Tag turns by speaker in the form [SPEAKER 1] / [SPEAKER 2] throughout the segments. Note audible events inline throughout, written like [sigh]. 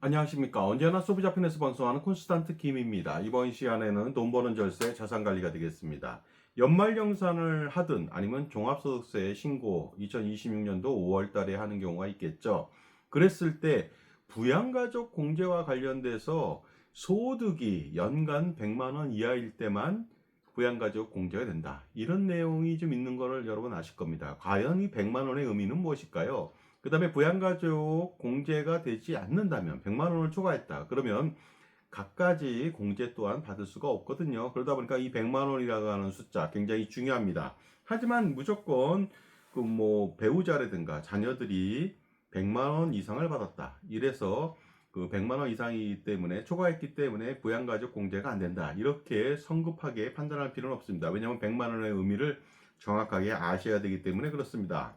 [SPEAKER 1] 안녕하십니까. 언제나 소비자편에서 방송하는 콘스탄트 김입니다. 이번 시간에는 돈 버는 절세 자산 관리가 되겠습니다. 연말정산을 하든 아니면 종합소득세 신고 2026년도 5월 달에 하는 경우가 있겠죠. 그랬을 때 부양가족 공제와 관련돼서 소득이 연간 100만 원 이하일 때만 부양가족 공제가 된다. 이런 내용이 좀 있는 거를 여러분 아실 겁니다. 과연 이 100만 원의 의미는 무엇일까요? 그 다음에 부양가족 공제가 되지 않는다면 100만 원을 초과했다. 그러면 갖가지 공제 또한 받을 수가 없거든요. 그러다 보니까 이 100만 원이라고 하는 숫자 굉장히 중요합니다. 하지만 무조건 그 뭐 배우자라든가 자녀들이 100만 원 이상을 받았다. 이래서 그 100만 원 이상이기 때문에 초과했기 때문에 부양가족 공제가 안 된다. 이렇게 성급하게 판단할 필요는 없습니다. 왜냐하면 100만 원의 의미를 정확하게 아셔야 되기 때문에 그렇습니다.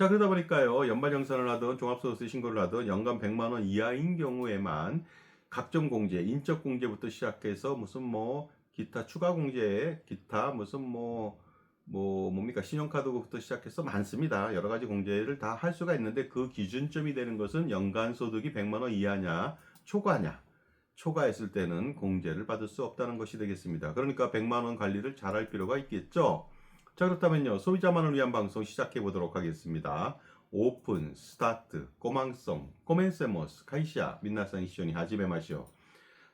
[SPEAKER 1] 자 그러다 보니까요 연말정산을 하든 종합소득세 신고를 하든 연간 100만 원 이하인 경우에만 각종 공제, 인적 공제부터 시작해서 무슨 뭐 기타 추가 공제, 기타 무슨 뭐뭐 뭡니까 신용카드부터 시작해서 많습니다. 여러 가지 공제를 다 할 수가 있는데 그 기준점이 되는 것은 연간 소득이 100만 원 이하냐 초과냐 초과했을 때는 공제를 받을 수 없다는 것이 되겠습니다. 그러니까 100만 원 관리를 잘 할 필요가 있겠죠. 자 그렇다면요 소비자만을 위한 방송 시작해 보도록 하겠습니다. 오픈, 스타트, 꼬망성, 코멘세모스, 카이시아, 민나상 이시오니 하지메 마시오.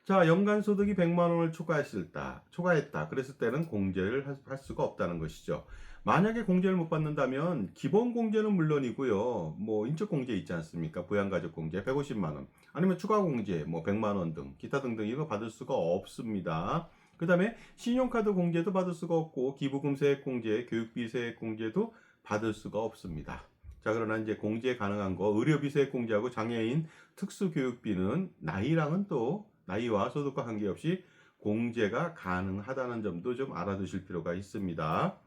[SPEAKER 1] 자 연간 소득이 100만 원을 초과했을 때, 초과했다. 그랬을 때는 공제를 할- 할 수가 없다는 것이죠. 만약에 공제를 못 받는다면 기본 공제는 물론이고요. 뭐 인적 공제 있지 않습니까? 부양가족 공제 150만 원, 아니면 추가 공제 뭐 100만 원 등, 기타 등등 이거 받을 수가 없습니다. 그 다음에 신용카드 공제도 받을 수가 없고 기부금 세액 공제, 교육비 세액 공제도 받을 수가 없습니다. 자 그러나 이제 공제 가능한 거 의료비 세액 공제하고 장애인 특수교육비는 나이랑은 또 나이와 소득과 관계없이 공제가 가능하다는 점도 좀 알아두실 필요가 있습니다.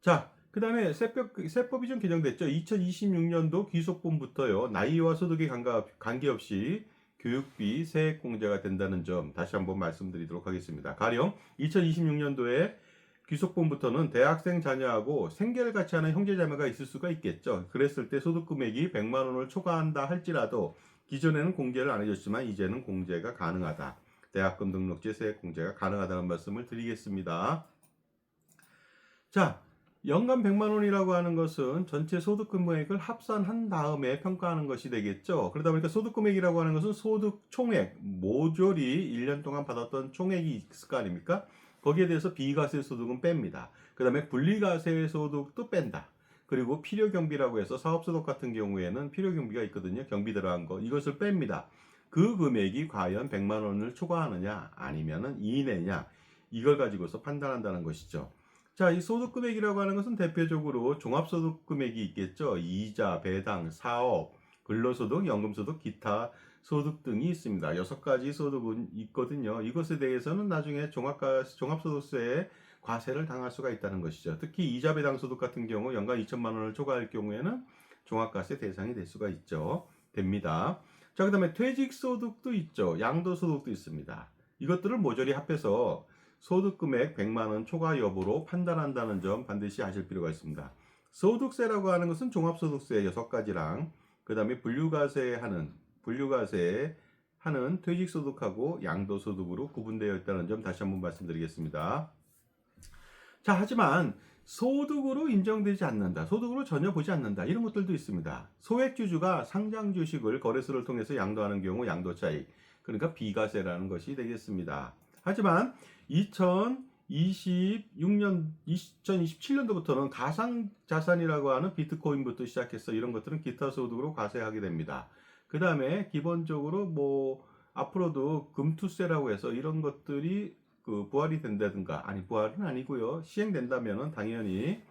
[SPEAKER 1] 자, 그 다음에 세법, 세법이 좀 개정됐죠. 2026년도 귀속분부터요, 나이와 관가- 관계없이 교육비 세액 공제가 된다는 점 다시 한번 말씀드리도록 하겠습니다. 가령 2026년도에 귀속분부터는 대학생 자녀하고 생계를 같이 하는 형제자매가 있을 수가 있겠죠. 그랬을 때 소득 금액이 100만 원을 초과한다 할지라도 기존에는 공제를 안 해줬지만 이제는 공제가 가능하다. 대학금 등록제 세액 공제가 가능하다는 말씀을 드리겠습니다. 자, 연간 100만 원이라고 하는 것은 전체 소득 금액을 합산한 다음에 평가하는 것이 되겠죠. 그러다 보니까 소득 금액이라고 하는 것은 소득 총액, 모조리 1년 동안 받았던 총액이 있을 거 아닙니까? 거기에 대해서 비과세 소득은 뺍니다. 그 다음에 분리과세 소득도 뺀다. 그리고 필요 경비라고 해서 사업 소득 같은 경우에는 필요 경비가 있거든요. 경비 들어간 거. 이것을 뺍니다. 그 금액이 과연 100만 원을 초과하느냐 아니면은 이내냐 이걸 가지고서 판단한다는 것이죠. 자, 이 소득 금액이라고 하는 것은 대표적으로 종합소득 금액이 있겠죠. 이자, 배당, 사업, 근로소득, 연금소득, 기타 소득 등이 있습니다. 여섯 가지 소득은 있거든요. 이것에 대해서는 나중에 종합가, 종합소득세에 과세를 당할 수가 있다는 것이죠. 특히 이자 배당 소득 같은 경우 연간 2천만 원을 초과할 경우에는 종합과세 대상이 될 수가 있죠. 됩니다. 자, 그 다음에 퇴직소득도 있죠. 양도소득도 있습니다. 이것들을 모조리 합해서 소득금액 100만 원 초과 여부로 판단한다는 점 반드시 아실 필요가 있습니다. 소득세라고 하는 것은 종합소득세 6가지랑 그 다음에 분류과세 하는 분류과세 하는 퇴직소득하고 양도소득으로 구분되어 있다는 점 다시 한번 말씀드리겠습니다. 자, 하지만 소득으로 인정되지 않는다. 소득으로 전혀 보지 않는다. 이런 것들도 있습니다. 소액주주가 상장 주식을 거래소를 통해서 양도하는 경우 양도 차익. 그러니까 비과세라는 것이 되겠습니다. 하지만 2026년, 2027년도부터는 가상 자산이라고 하는 비트코인부터 시작해서 이런 것들은 기타 소득으로 과세하게 됩니다. 그 다음에 기본적으로 뭐 앞으로도 금투세라고 해서 이런 것들이 그 부활이 된다든가 아니 부활은 아니고요 시행된다면은 당연히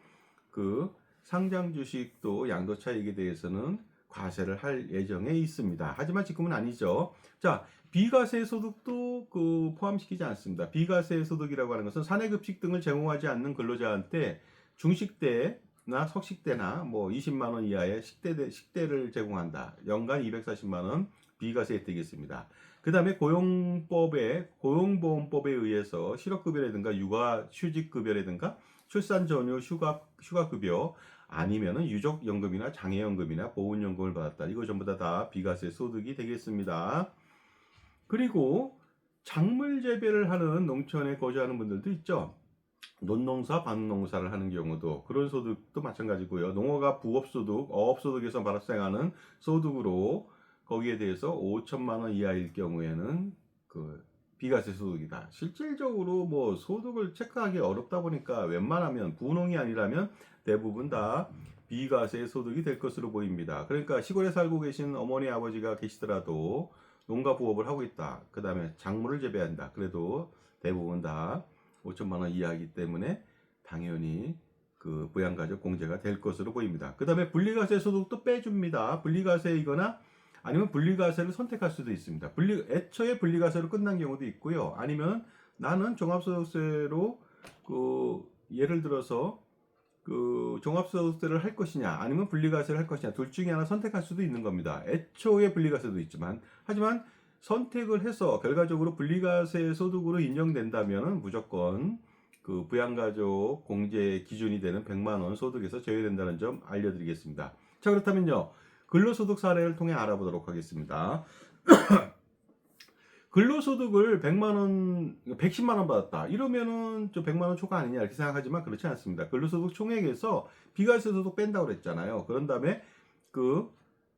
[SPEAKER 1] 그 상장 주식도 양도 차익에 대해서는 과세를 할 예정에 있습니다. 하지만 지금은 아니죠. 자, 비과세 소득도 그 포함시키지 않습니다. 비과세 소득이라고 하는 것은 사내급식 등을 제공하지 않는 근로자한테 중식대나 석식대나 뭐 20만 원 이하의 식대 식대를 제공한다. 연간 240만 원 비과세 혜택이 있습니다. 그 다음에 고용법에, 고용보험법에 의해서 실업급여라든가 육아 휴직급여라든가 출산 전후 휴가, 휴가 급여, 아니면은 유족 연금이나 장애 연금이나 보훈 연금을 받았다. 이거 전부 다, 다 비과세 소득이 되겠습니다. 그리고 작물 재배를 하는 농촌에 거주하는 분들도 있죠. 논농사, 반농사를 하는 경우도 그런 소득도 마찬가지고요. 농어가 부업소득, 어업소득에서 발생하는 소득으로 거기에 대해서 5천만 원 이하일 경우에는 그 비과세 소득이다. 실질적으로 뭐 소득을 체크하기 어렵다 보니까 웬만하면 분홍이 아니라면 대부분 다 비과세 소득이 될 것으로 보입니다. 그러니까 시골에 살고 계신 어머니 아버지가 계시더라도 농가 부업을 하고 있다. 그 다음에 작물을 재배한다. 그래도 대부분 다 5천만 원 이하이기 때문에 당연히 그 부양가족 공제가 될 것으로 보입니다. 그 다음에 분리과세 소득도 빼줍니다. 분리과세이거나 아니면 분리과세를 선택할 수도 있습니다. 분리, 애초에 분리과세로 끝난 경우도 있고요. 아니면 나는 종합소득세로 그 예를 들어서 그 종합소득세를 할 것이냐 아니면 분리과세를 할 것이냐 둘 중에 하나 선택할 수도 있는 겁니다. 애초에 분리과세도 있지만 하지만 선택을 해서 결과적으로 분리과세 소득으로 인정된다면 무조건 그 부양가족 공제 기준이 되는 100만 원 소득에서 제외된다는 점 알려드리겠습니다. 자 그렇다면요 근로소득 사례를 통해 알아보도록 하겠습니다. [coughs] 근로소득을 100만 원, 110만 원 받았다. 이러면은 저 100만 원 초과 아니냐 이렇게 생각하지만 그렇지 않습니다. 근로소득 총액에서 비과세 소득 뺀다고 그랬잖아요. 그런 다음에 그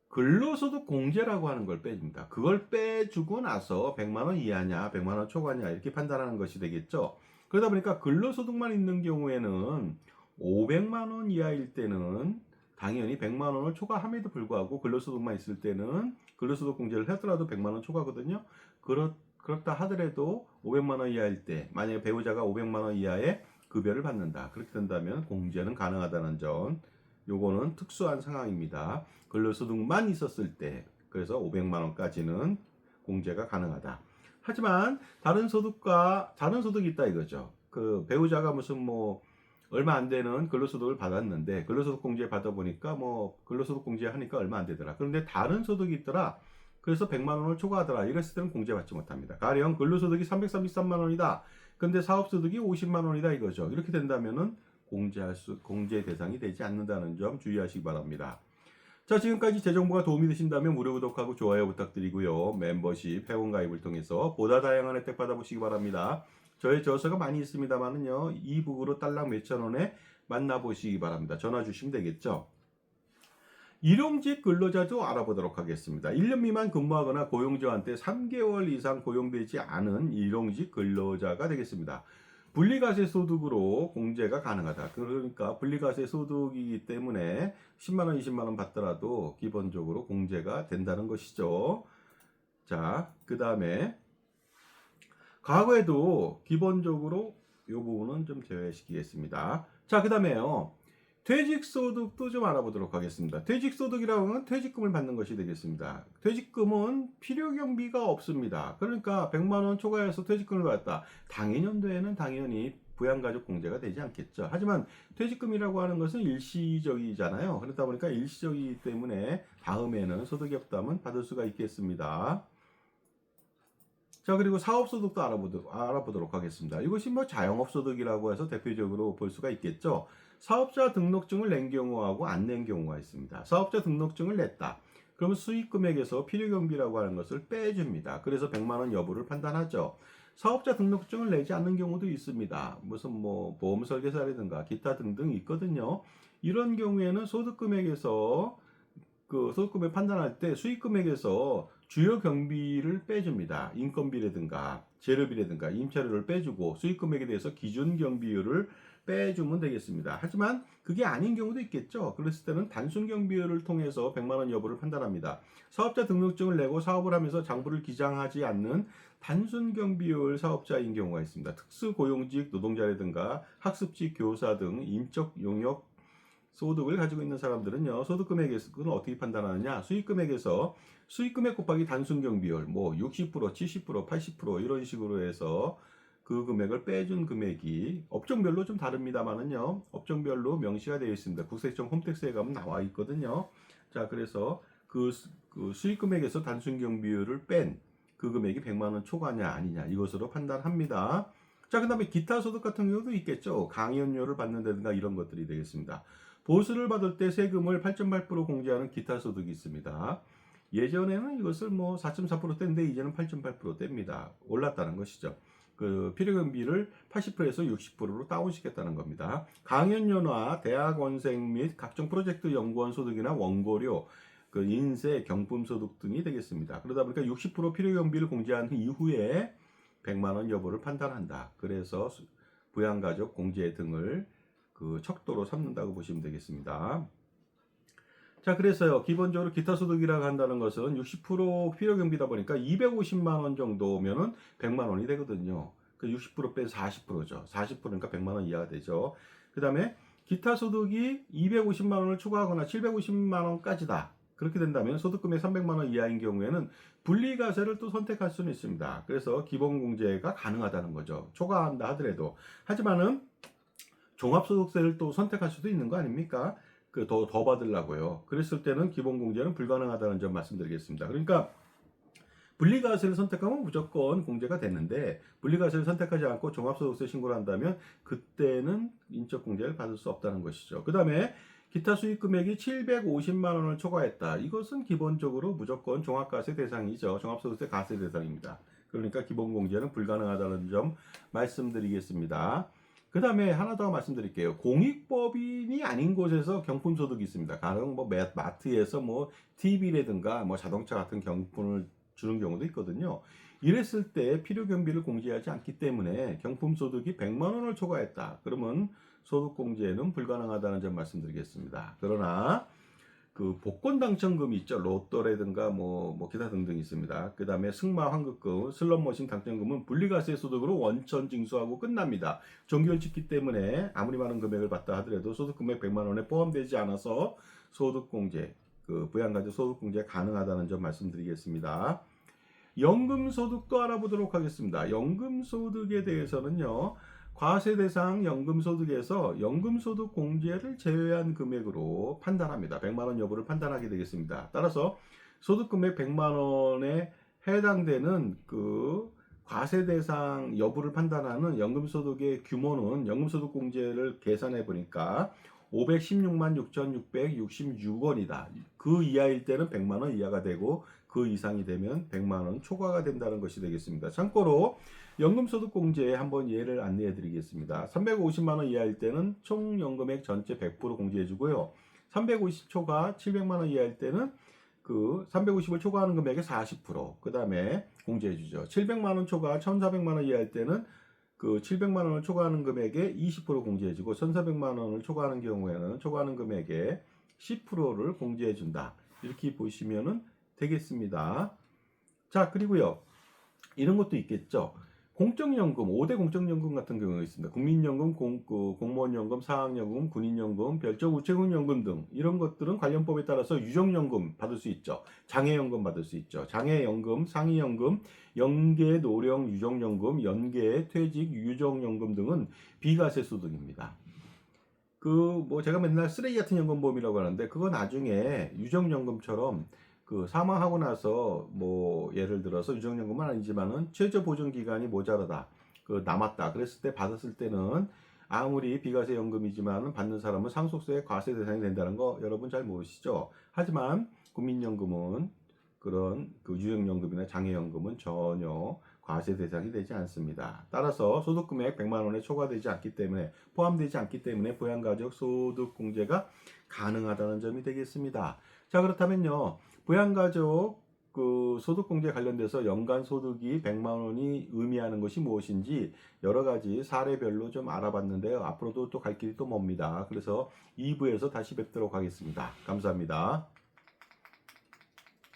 [SPEAKER 1] 근로소득 공제라고 하는 걸 빼줍니다. 그걸 빼주고 나서 100만 원 이하냐, 100만 원 초과냐 이렇게 판단하는 것이 되겠죠. 그러다 보니까 근로소득만 있는 경우에는 500만 원 이하일 때는 당연히 100만 원을 초과함에도 불구하고 근로소득만 있을 때는 근로소득 공제를 하더라도 100만 원 초과거든요. 그렇, 그렇다 하더라도 500만 원 이하일 때 만약에 배우자가 500만 원 이하의 급여를 받는다. 그렇게 된다면 공제는 가능하다는 점. 요거는 특수한 상황입니다. 근로소득만 있었을 때 그래서 500만 원까지는 공제가 가능하다. 하지만 다른 소득과 다른 소득이 있다 이거죠. 그 배우자가 무슨 뭐 얼마 안 되는 근로소득을 받았는데 근로소득 공제 받아 보니까 뭐 근로소득 공제 하니까 얼마 안 되더라. 그런데 다른 소득이 있더라. 그래서 100만 원을 초과하더라. 이랬을 때는 공제받지 못합니다. 가령 근로소득이 333만 원이다. 근데 사업소득이 50만 원이다 이거죠. 이렇게 된다면은 공제할 수 공제 대상이 되지 않는다는 점 주의하시기 바랍니다. 자, 지금까지 제 정보가 도움이 되신다면 무료 구독하고 좋아요 부탁드리고요. 멤버십 회원 가입을 통해서 보다 다양한 혜택 받아보시기 바랍니다. 저의 저서가 많이 있습니다만은요. 이북으로 딸랑 몇천 원에 만나보시기 바랍니다. 전화 주시면 되겠죠. 일용직 근로자도 알아보도록 하겠습니다. 1년 미만 근무하거나 고용주한테 3개월 이상 고용되지 않은 일용직 근로자가 되겠습니다. 분리과세 소득으로 공제가 가능하다. 그러니까 분리과세 소득이기 때문에 10만 원, 20만 원 받더라도 기본적으로 공제가 된다는 것이죠. 자, 그 다음에 과거에도 기본적으로 이 부분은 좀 제외시키겠습니다. 자, 그 다음에요. 퇴직소득도 좀 알아보도록 하겠습니다. 퇴직소득이라고 하면 퇴직금을 받는 것이 되겠습니다. 퇴직금은 필요경비가 없습니다. 그러니까 100만원 초과해서 퇴직금을 받았다. 당해년도에는 당연히 부양가족 공제가 되지 않겠죠. 하지만 퇴직금이라고 하는 것은 일시적이잖아요. 그렇다 보니까 일시적이기 때문에 다음에는 소득이 없다면 받을 수가 있겠습니다. 자, 그리고 사업소득도 알아보도록, 알아보도록 하겠습니다. 이것이 뭐 자영업소득이라고 해서 대표적으로 볼 수가 있겠죠. 사업자 등록증을 낸 경우하고 안 낸 경우가 있습니다. 사업자 등록증을 냈다. 그러면 수익 금액에서 필요 경비라고 하는 것을 빼줍니다. 그래서 100만 원 여부를 판단하죠. 사업자 등록증을 내지 않는 경우도 있습니다. 무슨 뭐 보험 설계사라든가 기타 등등 있거든요. 이런 경우에는 소득 금액에서 그 소득 금액 판단할 때 수익 금액에서 주요 경비를 빼줍니다. 인건비라든가 재료비라든가 임차료를 빼주고 수익 금액에 대해서 기준 경비율을 빼주면 되겠습니다. 하지만 그게 아닌 경우도 있겠죠. 그랬을 때는 단순 경비율을 통해서 100만 원 여부를 판단합니다. 사업자 등록증을 내고 사업을 하면서 장부를 기장하지 않는 단순 경비율 사업자인 경우가 있습니다. 특수 고용직 노동자라든가 학습직 교사 등 인적 용역 소득을 가지고 있는 사람들은요, 소득 금액에서는 어떻게 판단하느냐? 수익 금액에서 수익 금액 곱하기 단순 경비율, 뭐 60%, 70%, 80% 이런 식으로 해서 그 금액을 빼준 금액이 업종별로 좀 다릅니다만은요, 업종별로 명시가 되어 있습니다. 국세청 홈택스에 가면 나와 있거든요. 자, 그래서 그, 수- 그 수익 금액에서 단순 경비율을 뺀 그 금액이 100만 원 초과냐 아니냐 이것으로 판단합니다. 자, 그 다음에 기타 소득 같은 경우도 있겠죠. 강연료를 받는다든가 이런 것들이 되겠습니다. 보수를 받을 때 세금을 8.8% 공제하는 기타 소득이 있습니다. 예전에는 이것을 뭐 4.4%대인데 이제는 8.8%대입니다. 올랐다는 것이죠. 그 필요경비를 80%에서 60%로 다운시켰다는 겁니다. 강연연화, 대학원생 및 각종 프로젝트 연구원 소득이나 원고료, 그 인세, 경품 소득 등이 되겠습니다. 그러다 보니까 60% 필요경비를 공제한 이후에 100만 원 여부를 판단한다. 그래서 수- 부양가족 공제 등을 그 척도로 삼는다고 보시면 되겠습니다. 자, 그래서요. 기본적으로 기타 소득이라고 한다는 것은 60% 필요 경비다 보니까 250만 원 정도면은 100만 원이 되거든요. 그 60% 빼서 40%죠. 40%니까 100만 원 이하가 되죠. 그다음에 기타 소득이 250만 원을 초과하거나 750만 원까지다. 그렇게 된다면 소득금액 300만 원 이하인 경우에는 분리과세를 또 선택할 수는 있습니다. 그래서 기본공제가 가능하다는 거죠. 초과한다 하더라도. 하지만은 종합소득세를 또 선택할 수도 있는 거 아닙니까? 그더더 받으려고요. 그랬을 때는 기본 공제는 불가능하다는 점 말씀드리겠습니다. 그러니까 분리과세를 선택하면 무조건 공제가 되는데 분리과세를 선택하지 않고 종합소득세 신고를 한다면 그때는 인적 공제를 받을 수 없다는 것이죠. 그 다음에 기타 수익 금액이 750만 원을 초과했다. 이것은 기본적으로 무조건 종합과세 대상이죠. 종합소득세 과세 대상입니다. 그러니까 기본공제는 불가능하다는 점 말씀드리겠습니다. 그 다음에 하나 더 말씀드릴게요. 공익법인이 아닌 곳에서 경품소득이 있습니다. 가령 뭐 매- 마트에서 뭐 TV라든가 뭐 자동차 같은 경품을 주는 경우도 있거든요. 이랬을 때 필요 경비를 공제하지 않기 때문에 경품 소득이 100만 원을 초과했다. 그러면 소득 공제는 불가능하다는 점 말씀드리겠습니다. 그러나 그 복권 당첨금이 있죠. 로또라든가 뭐, 뭐 기타 등등 있습니다. 그 다음에 승마 환급금, 슬롯머신 당첨금은 분리과세 소득으로 원천 징수하고 끝납니다. 종결 짓기 때문에 아무리 많은 금액을 받다 하더라도 소득금액 100만 원에 포함되지 않아서 소득공제, 그 부양가족 소득공제 가능하다는 점 말씀드리겠습니다. 연금소득도 알아보도록 하겠습니다. 연금소득에 대해서는요, 과세 대상 연금소득에서 연금소득 공제를 제외한 금액으로 판단합니다. 100만 원 여부를 판단하게 되겠습니다. 따라서 소득금액 100만 원에 해당되는 그 과세 대상 여부를 판단하는 연금소득의 규모는 연금소득 공제를 계산해 보니까 516만 6,666원이다. 그 이하일 때는 100만 원 이하가 되고 그 이상이 되면 100만 원 초과가 된다는 것이 되겠습니다. 참고로 연금소득 공제에 한번 예를 안내해 드리겠습니다. 350만 원 이하일 때는 총 연금액 전체 100% 공제해 주고요. 350초가 700만 원 이하일 때는 그 350을 초과하는 금액의 40%, 그 다음에 공제해 주죠. 700만 원 초과 1,400만 원 이하일 때는 그 700만 원을 초과하는 금액의 20% 공제해 주고 1,400만 원을 초과하는 경우에는 초과하는 금액의 10%를 공제해 준다. 이렇게 보시면은 되겠습니다. 자, 그리고요. 이런 것도 있겠죠. 공적연금, 5대 공적연금 같은 경우가 있습니다. 국민연금, 공, 그 공무원연금, 사학연금, 군인연금, 별적 우체국연금 등 이런 것들은 관련법에 따라서 유정연금 받을 수 있죠. 장애연금 받을 수 있죠. 장애연금, 상위연금, 연계 노령 유정연금, 연계 퇴직 유정연금 등은 비과세 소득입니다. 그 뭐 제가 맨날 쓰레기 같은 연금보험이라고 하는데 그거 나중에 유정연금처럼 그 사망하고 나서 뭐 예를 들어서 유정연금은 아니지만은 최저 보존 기간이 모자라다. 그 남았다. 그랬을 때 받았을 때는 아무리 비과세 연금이지만은 받는 사람은 상속세 과세 대상이 된다는 거 여러분 잘 모르시죠? 하지만 국민연금은 그런 그 유형연금이나 장애연금은 전혀 과세 대상이 되지 않습니다. 따라서 소득금액 100만 원에 초과되지 않기 때문에 포함되지 않기 때문에 부양가족 소득공제가 가능하다는 점이 되겠습니다. 자 그렇다면요 부양가족 그 소득공제 관련돼서 연간 소득이 100만 원이 의미하는 것이 무엇인지 여러 가지 사례별로 좀 알아봤는데요. 앞으로도 또 갈 길이 또 멉니다. 그래서 2부에서 다시 뵙도록 하겠습니다. 감사합니다.